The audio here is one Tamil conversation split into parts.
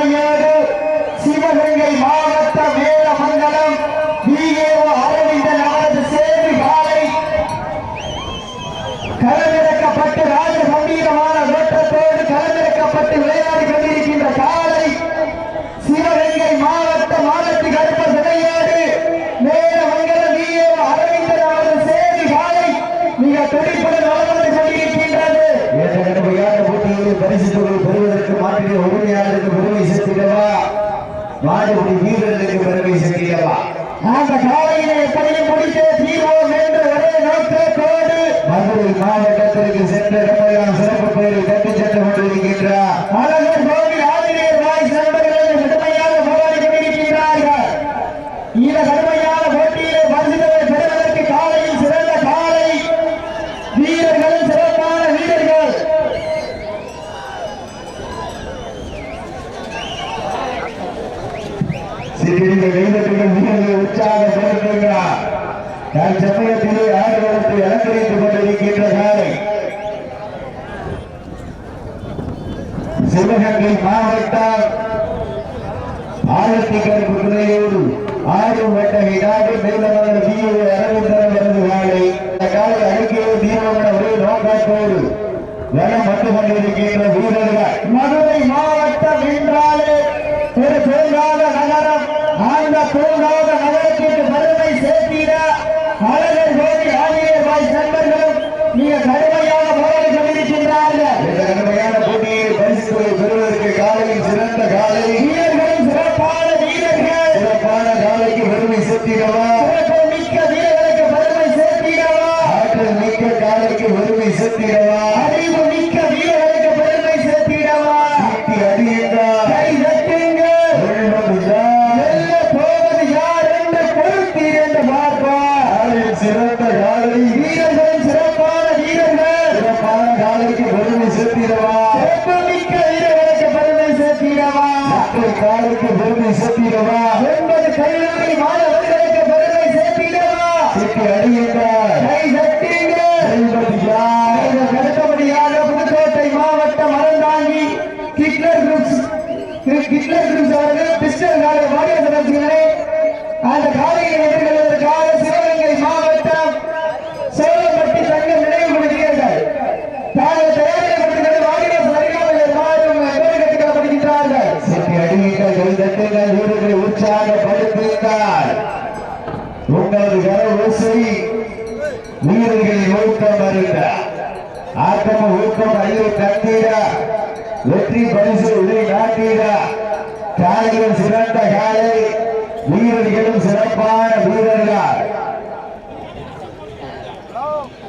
துணையோடு சிவகங்கை மாவட்ட மேலமங்கலம் பிஏஓ அரவிந்தன் அவரது சேவை காலை களமிறக்கப்பட்டு ராஜ கம்பீரமான ஓட்டத்தோடு களமிறக்கப்பட்டு விளையாடி கொண்டிருக்கின்ற காலை சிவகங்கை மாவட்ட மாவட்ட கருப்ப சிலையோடு மேலமங்கலம் பிஏஓ அரவிந்தன் அவரது சேவை காலை மிக துடிப்புடன் வளர்ந்து கொண்டிருக்கின்றது ஏற்கனவே போட்டியில் பரிசு தொகை பெறுவதற்கு மாட்டிலே உரிமையாளருக்கு பெருமை சேர்த்திடவா மாடுபடி வீரர்களுக்கு பெருமை சேர்த்திடவா காலையிலே எப்படியும் முடித்தே தீர்வோம் என்று ஒரே நோக்கத்தோடு மதுரை மாவட்டத்திற்கு சென்ற சிறப்பு பெயரை தட்டி சென்று கொண்டிருக்கின்றார் அழகர் கோவில் ஆதிரியர் வாய் நண்பர்கள் கடுமையாக போராடி கொண்டிருக்கின்றார்கள் இந்த கடுமையான போட்டியிலே பரிசுகளை பெறுவதற்கு காலையில் சிறந்த காலை வீரர்களும் சிறப்பான வீரர்கள் சிறிய கைதட்டுகள் வீரர்களை உற்சாகப்படுத்துகிறார் தற்சமயத்திலே ஆடுகளத்தை அலங்கரித்துக் கொண்டிருக்கின்ற காலை சிவகங்கை மாவட்டம் ஆயிரத்தி கருப்பு துணையோடு ஆயிரம் வட்டகை நாடு மேலமலர் தீவு அரவிந்தரம் எனது வாழை. இந்த காலை அறிக்கையை தீபமன ஒரே நோக்கத்தோடு வளம் வந்து கொண்டிருக்கின்ற வீரர்கள். மதுரை மாவட்டம் என்றாலே ஒரு பூங்காத நகரம் அந்த பூங்காத நகரத்திற்கு பெருமை சேர்த்திட அழகர் கோவில் ஆதிரியர் வாய் நண்பர்களும் மிக கடுமையாக போராடி கொண்டிருக்கின்றார்கள் இந்த கடுமையான போட்டியை பரிசுகளை பெறுவதற்கு காலையில் சிறந்த காலை வீரர்களும் சிறப்பான வீரர்கள் சிறப்பான காலைக்கு பெருமை சேர்த்திடவா சிறப்பு மிக்க வீரர்களுக்கு பெருமை சேர்த்திடவா ஆற்றல் மிக்க காலைக்கு பெருமை சேர்த்திடவா அறிவு மிக்க வீரர்களுக்கு பெருமை சேர்த்திடவா சீட்டி அடியுங்கள் கை தட்டுங்கள் வெல்வதுதான் வெல்ல போவது யார் என்று பொறுத்தீர் என்று பார்ப்பார் காலையில் சிறந்த காலை வீரர்களும் சிறப்பான வீரர்கள் சிறப்பான காலைக்கு பெருமை சேர்த்திடவா சிறப்பு மிக்க வீரர்களுக்கு பெருமை சேர்த்திடவா ஆற்றல் காலைக்கு பெருமை சேர்த்திடவா ஒன்பது கல்லூரி மாணவர்களுக்கு பெருமை சேர்த்திடவா சீட்டி அடியுங்கள் கை தட்டுங்கள் வெல்வதுதான் இதற்கு அடுத்தபடியாக புதுக்கோட்டை மாவட்டம் Aranthangi Hitler groups Hitler groups அவர்கள் பிஸ்டல் காலை வாரிய சதஸ்களே அந்த காலையில் எதிர்கொள்வதற்காக சிவகங்கை மாவட்டம் சோழப்பட்டி தங்க நினைவு கொடுக்கிறீர்கள் தாங்கள் தயாரிக்கப்பட்டுள்ள வாரியம் சரிகாமல் எவ்வாறும் கட்டுக்கப்படுகின்றார்கள் சீட்டி அடியுங்கள் கைதட்டுங்கள் வீரர்களை உற்சாகப்படுத்துங்கள் உங்களது கர ஓசை வீரர்களின் ஊக்கம் வருக ஆட்டம ஊக்கம் ஐயோ தந்தீர வெற்றி பரிசு உரை நாட்டீரா காலையில் சிறந்த காலை வீரர்களும் சிறப்பான வீரர்கள்?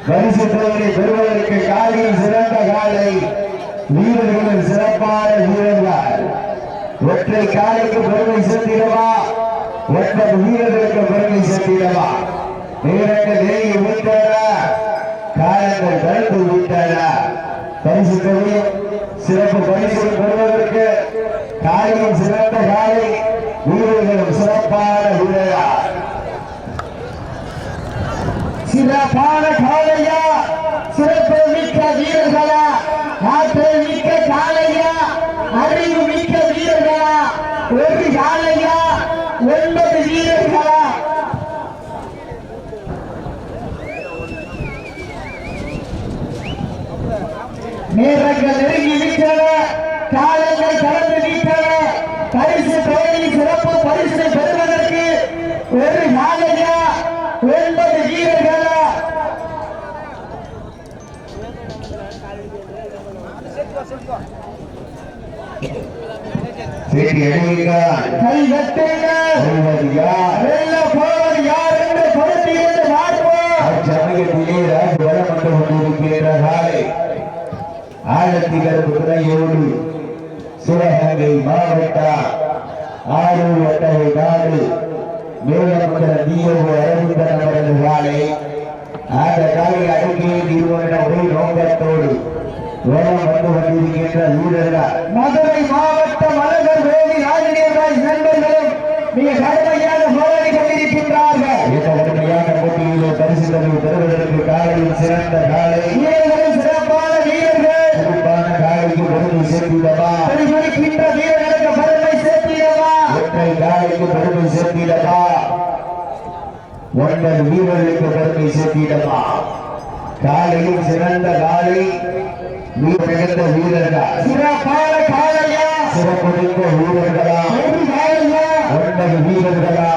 பரிசு தொகையை பெறுவதற்கு காலையில் சிறந்த காலை வீரர்களும் சிறப்பான வீரர்கள்? ஒற்றை காலைக்கு பெருமை சேர்த்திடவா? ஒன்பது வீரர்களுக்கு பெருமை சேர்த்திடவா? வீரர்கள் நெருங்கி விட்டன காயங்கள் கலந்து விட்டாயா பரிசு தொகையும் சிறப்பு பரிசு பெறுவதற்கு காலையில் சிறந்த காலை வீரர்களும் சிறப்பான வீரர்கள் சிறப்பான காலையா சிறப்பு மிக்க வீரர்களா ஆற்றல் மிக்க காலையா அறிவு மிக்க வீரர்களா ஒரு காலையா ஒன்பது வீரர்களா நேரங்கள் நெருங்கி விட்டன காலங்கள் கடந்து விட்டன பரிசு தொகையில் சிறப்பு பரிசு பெறுவதற்கு ஒரு நாளையா ஒன்பது வீரர்களா சரி அடியுங்கள் கை யார் வெல்ல போவது யார் என்று பொருத்தி என்று பார்ப்போம் அச்சமயத்திலே ராஜ் வரம் வந்து கொண்டிருக்கிற காலை. ஆழத்தி கருப்பு துணையோடு சிவகங்கை மாவட்டம் ஆரூர் வட்டகை நாடு மேலமந்திர நீயோடு அரவிந்தன் அவரது காலை. அந்த காலை அடுக்கியை நிறுவன ஒரே நோக்கத்தோடு வரம் வந்து கொண்டிருக்கின்ற வீரர்கள். மதுரை மாவட்டம் அழகர் நண்பர்களும் மிக கடுமையாக போராடி கொண்டிருக்கின்றார்கள். மிக கடுமையான போட்டியிலே பரிசுத்தனை பெறுவதற்கு காலையில் சிறந்த காலை. வீரர்கள் சிறப்பான வீரர்கள். சிறப்பான காலைக்கு பெருமை சேர்த்திடவா? பரிசோதிக்கின்ற வீரர்களுக்கு சிறப்பு வீரர்களா? ஒன்பது வீரர்களா?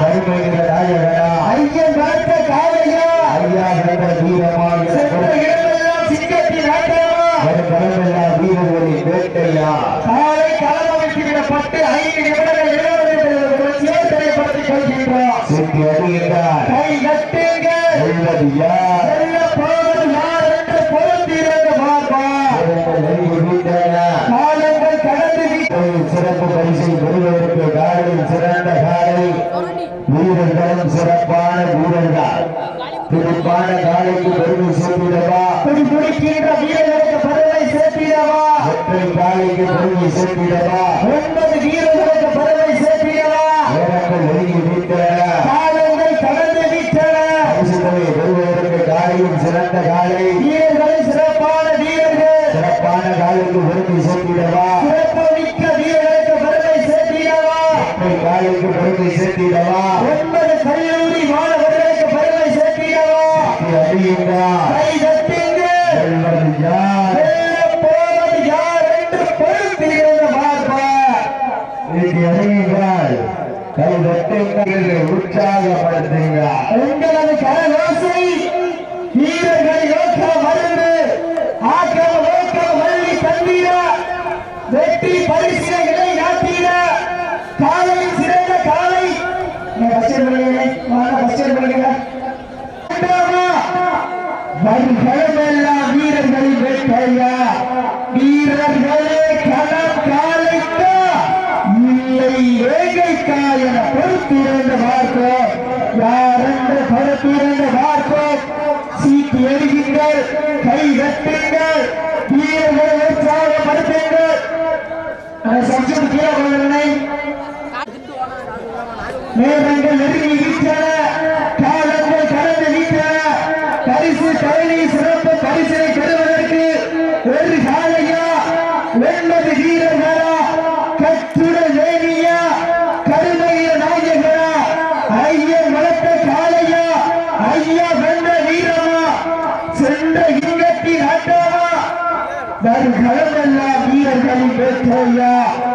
கருமையில நாயகனா? ஐயன் காத்த காலையா ஐயா கண்ட வீரமாக கடமெல்லாம் வீரர்களின் வேட்டையா? யார்? வீரர்களும் சிறப்பான வீரர்கள். துடிப்பான காலைக்கு பெருமை சேர்த்திடவா? துடிப்பிடிக்கின்ற வீரர்களுக்கு பெருமை சேர்த்திடவா? காலைக்கு பெருமை சேர்த்திடவா? ஒன்பது வீரர்கள் நீங்கள் உற்சாகப்படுத்துகிறா உங்களது கரவாசை வீரர்களை ஏற்ற மருந்து ஆக்கிரம ஏற்ற மல்லி தந்திர வெற்றி பரிசு எழுதுங்கள் கை தட்டுங்கள் தீவிர படுத்துங்கள் சப்ஜெக்ட் கீழே بل لولا الله في البيت هيا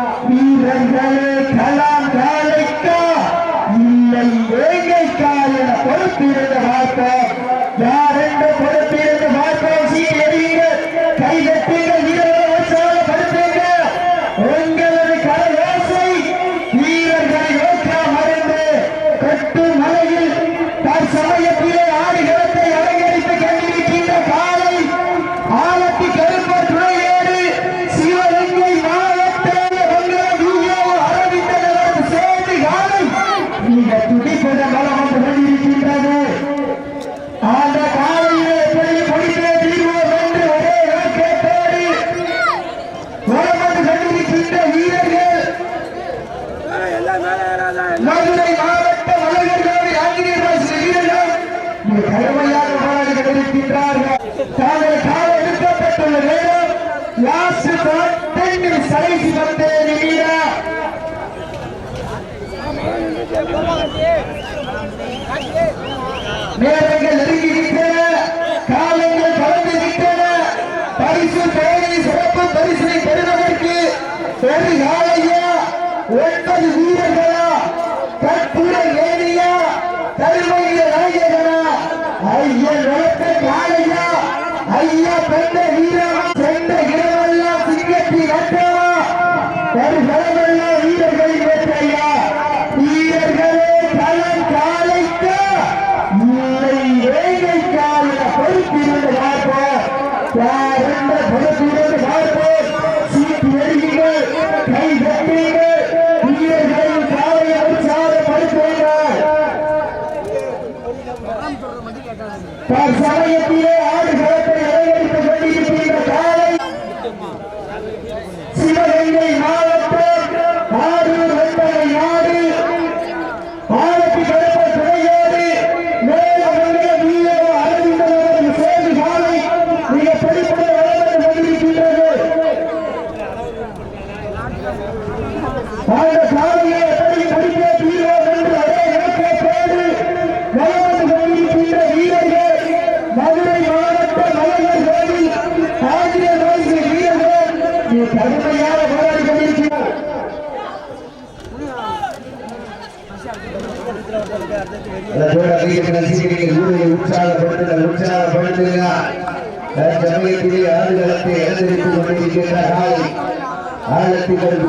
சமயத்திலே ஆடுகளத்தை அலங்கரித்துக் கொண்டிருக்கின்ற காலை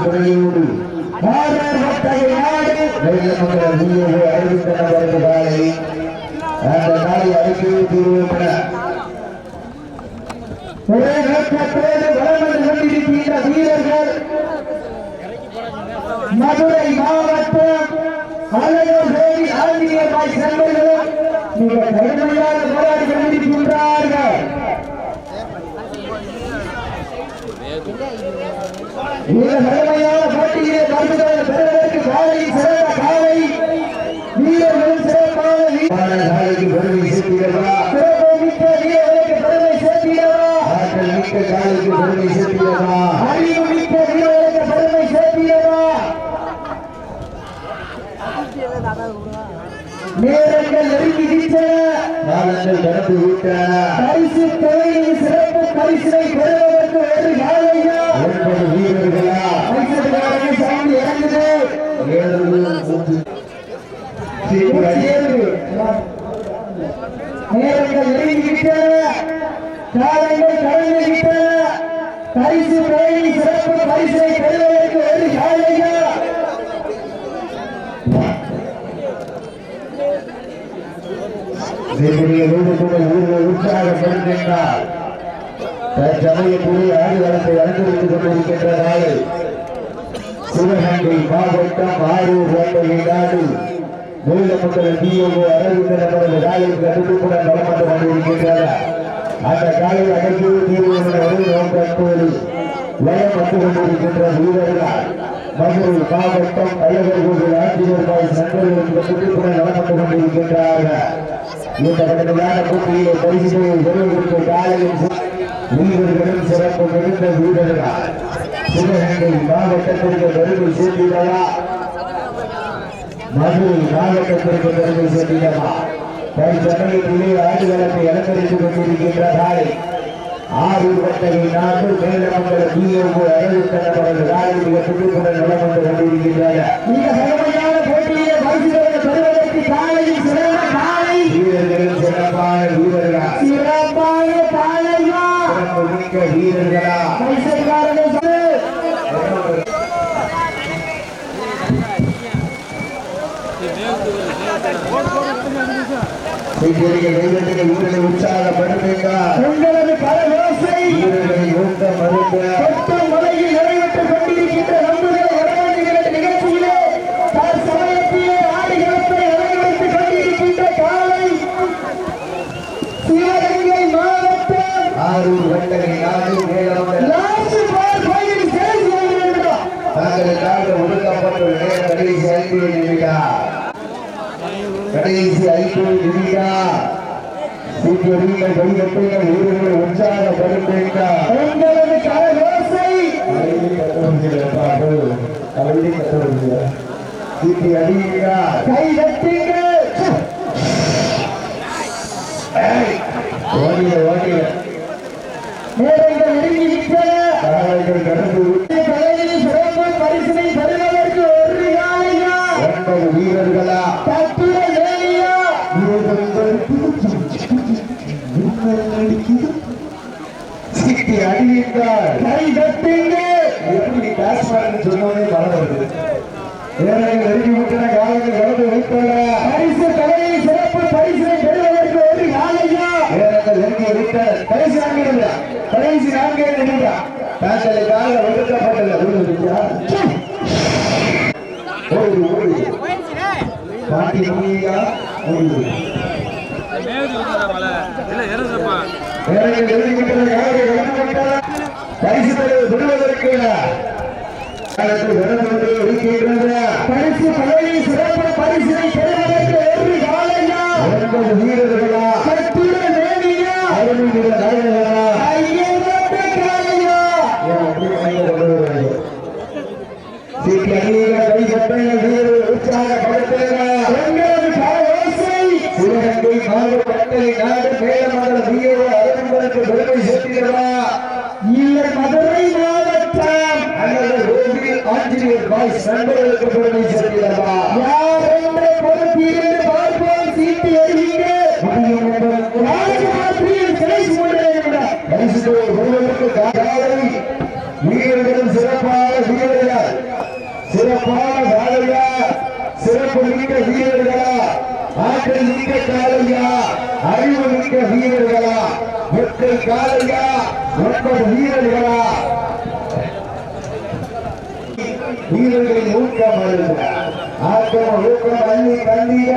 துணையோடு காலை அந்த காலை தீர்வுபட ஒரே நோக்கத்தோடு கொண்டிருக்கின்ற வீரர்கள் மதுரை மாவட்டம் செல்வர்களும் மிக கடுமையாக போராடி மிக கடுமையான போட்டியிலே பங்குகளை பெறுவதற்கு காலை சிறந்த காலை. வீரர்களும் சிறப்பான வீரர். காலைக்கு பெருமை சேர்த்தீர்களா சிறப்பு மிக்க வீரர்களுக்கு பெருமை சேர்த்திடவா? ஆற்றல் மிக்க காலைக்கு பெருமை சேர்த்தீர்களா அறிவு மிக்க வீரர்களுக்கு பெருமை சேர்த்திடவா? நேரங்கள் நெருங்கி விட்டன காலங்கள் கடந்து விட்டன. பரிசு தொகையில் சிறப்பு பரிசினை பெறுவதற்கு ஒரு பரிசு தொகையில் சிறப்பு பரிசினை பெறுவதற்கு ஒரு காலையா இதனுடைய வீடுகளை ஊர்களை உற்சாகப்படுத்துகின்றார் கொண்டிருக்கின்ற நாடு சிவகங்கை மாவட்டம் ஆரூர் வேட்டையை நாடு வேலமுத்தல டிஓஓ அரவிந்தன் அவரது காலையில் கட்டுப்புடன் வளம் கொண்டிருக்கின்றனர் அந்த காலை அடக்கி தீர்வுகளை ஒரு நோக்கத்தோடு வந்து கொண்டிருக்கின்ற வீரர்கள் மதுரை மாவட்டம் தலைவர் கோவில் சங்கர்கள் கட்டுப்புடன் வளம் கொண்டிருக்கின்றார்கள். இந்த கடுமையான போட்டியிலே பரிசுகளை காலையில் வீரர்களும் சிறப்பு மிகுந்த வீரர்கள் சிவகங்கை மாவட்டத்திற்கு பெருமை சேர்த்திடவா மதுரை மாவட்டத்திற்கு பெருமை சேர்த்திடவா தற்சமயத்திலே ஆடுகளத்தை அலங்கரித்துக் கொண்டிருக்கின்ற காலை ஆறு வட்டகை நாடு மேலமங்கல டிஓஓ அறிவித்தனவரது காலை மிக துடிப்புடன் நலம் கொண்டிருக்கின்றன இந்த கடுமையான போட்டியிலே பரிசுகளை பெறுவதற்கு காலையில் சிறந்த காலை வீரர்களும் சிறப்பான வீரர்களா சிறப்பான காலையா சிறப்பு மிக்க வீரர்களா பரிசுக்காரர்கள் சொல்லு. வீரர்கள் வீரர்கள் வீரர்களை உற்சாகப்படுத்துங்க உங்களது கரகோசை கொண்டிருக்கின்ற நம்புகிற நிகழ்ச்சியிலே தற்சமயத்திலே ஆடுகளத்தை நிறைவேற்றிக் கொண்டிருக்கின்ற காலை சிவகங்கை மாவட்டம் ஆரூர் வட்டகை நாடு மேலமங்கல லாஸ்ட் பால் கோயில் சேல்ஸ் வேண்டும் தங்களுக்காக ஒதுக்கப்பட்ட நேரம் கடைசி ஐந்து நிமிடம் கடைசி ஐந்து நிமிடம் சீக்கிரங்கள் கைகட்டுங்கள் வீரர்களை உற்சாகப்படுத்துங்க உங்களது கரகோசை சீட்டி அடியுங்க கை ஓடிய ஓடிய நேரங்கள் நெருங்கி விட்டன காலைகள் கடந்து விட்டு தலையில் சிறப்பு பரிசினை பெறுவதற்கு ஒரு காலையா ஒன்பது வீரர்களா தத்துவ வேலையா சீட்டி அடியுங்கள் கை தட்டுங்க எப்படி பேட்ஸ்மேன் சொன்னோடனே மழை வருது வீரர்கள் நெருங்கி விட்டன காலங்கள் கடந்து வைத்தன. பரிசு தலையில் சிறப்பு பரிசினை பெறுவதற்கு ஒரு காலையா வீரர்கள் நெருங்கி விட்டன கடைசி நான்கு நிமிடம் கடைசி நான்கு நிமிடம் பேட்டலை கால ஒதுக்கப்பட்டது விடுவதில்லையா ஓடு ஓடு பாட்டி முடியா ஓடு நெருங்கி பரிசு தலைவர் விடுவதற்கு பரிசு தலையில் சிறப்பு பரிசினை பெறுவதற்கு ஒரு காலையா? வீரர்களா? தத்துவ வேலையா அருமையுள்ள நாயகர்களா? ஐயப்பட்ட காலையா? சீட்டி அணியில கை கட்டுங்க வீரர்கள் உற்சாகப்படுத்துங்க உங்களது கரகோசை சிவகங்கை மாவட்டத்தை நாடு மேலமங்கல வீரோ அரவிந்தனுக்கு பெருமை சேர்த்திடவா இல்லை மதுரை மாவட்டம் அல்லது கோவில் ஆஞ்சநேயர் பாய்ஸ் நண்பர்களுக்கு பெருமை சேர்த்திடவா யார் என்ற பொறுப்பிலிருந்து பார்ப்போம் காலை வீரர்களும் சிறப்பான வீரர்கள்? சிறப்பான காலையா சிறப்பு மிக்க வீரர்களா? ஆற்றல் மிக்க காலையா அறிவு மிக்க வீரர்களா? வெற்றி காலையா ஒன்பது வீரர்களா? வீரர்களின் ஊக்கம் ஆக்கம் ஊக்கம் அள்ளி தண்ணீர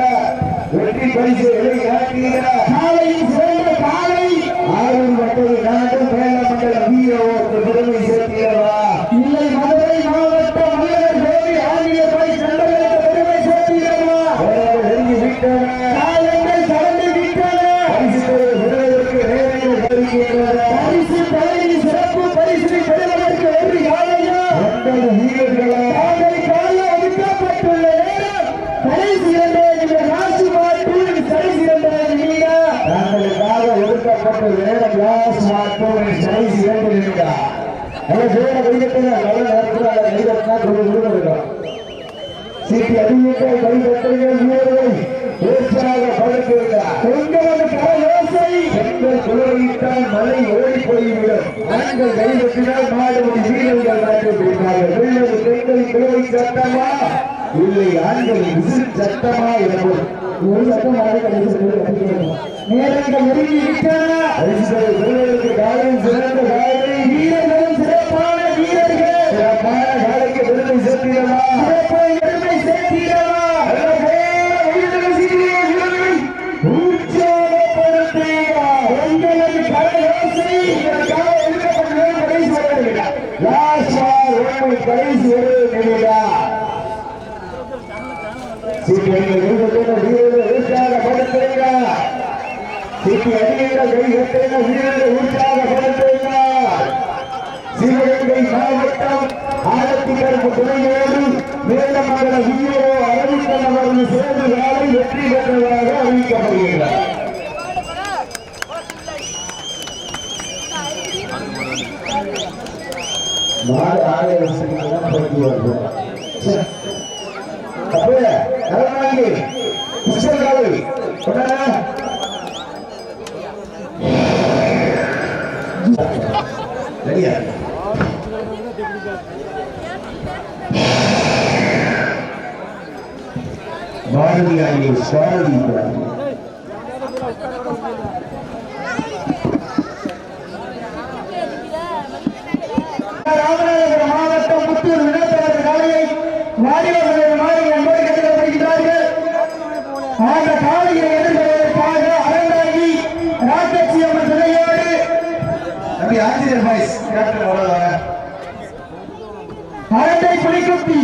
வெற்றி பரிசு விளையாட்டீர காலையில் சிறந்த காலை. ஆயிரம் மட்டது நாட்டும் மேலமண்டல வீரோ பெருமை சேர்க்கிறவா? இல்லை மதுரை மாவட்டம் மல்லர் கோவி ஆங்கில படை சண்டங்களுக்கு பெருமை சேர்க்கிறவா வேலைகள் நெருங்கி விட்டன காலங்கள் கடந்து விட்டன பரிசுகளை பெறுவதற்கு நேரங்கள் வருகின்றன பரிசு தலையில் சிறப்பு பரிசு பெறுவதற்கு ஒரு காலையா ஒன்பது வீரர்களா தாங்கள் கால ஒதுக்கப்பட்டுள்ள நேரம் கடைசி இரண்டே நிமிடம் ராஜ்குமார் பிரிவில் கடைசி இரண்டே நிமிடம் தங்களுக்காக ஒதுக்கப்பட்ட நேரம் லாஸ் மாற்றோம் கடைசி இரண்டு நிமிடம் நல்ல பேர கைதட்டுங்க நல்ல நேரத்தில் அதை கைதட்டினா கொஞ்சம் விடுபடுகிறோம் சீட்டி அதிகமாக கைதட்டுங்க வீரர்களை ஏற்றாக படுத்திருக்கிறார் உங்களது கரயோசை. பெண்கள் குளவிட்டால் மலை ஓடி போய்விடும். ஆண்கள் கைதட்டினால் மாடுபடி வீரர்கள் நாட்டு போய்ப்பார்கள் வெள்ளது பெண்கள் குளவி சட்டமா இல்லை ஆண்கள் விசில் சட்டமா எனவும் ஒரு சட்டம் வரை கடைசி நேரங்கள் நெருங்கி விட்டன. மாடு ஆயிரம் வருஷத்துக்கு போட்டி வருது. அப்ப ரெடியா பாரதி ஆகிய சுவாரதி ராமநாதபுரம் மாவட்டம் புத்தூர் வினோதவர் காலையை வாரியவர்கள் மாறி என்பது கருதப்படுகிறார்கள் அந்த காலையை எதிர்கொள்வதற்காக ராக்கட்சி அம்மன் துணையோடு பாய்ஸ். கேப்டன் வர அரண்டை புலிக்குட்டி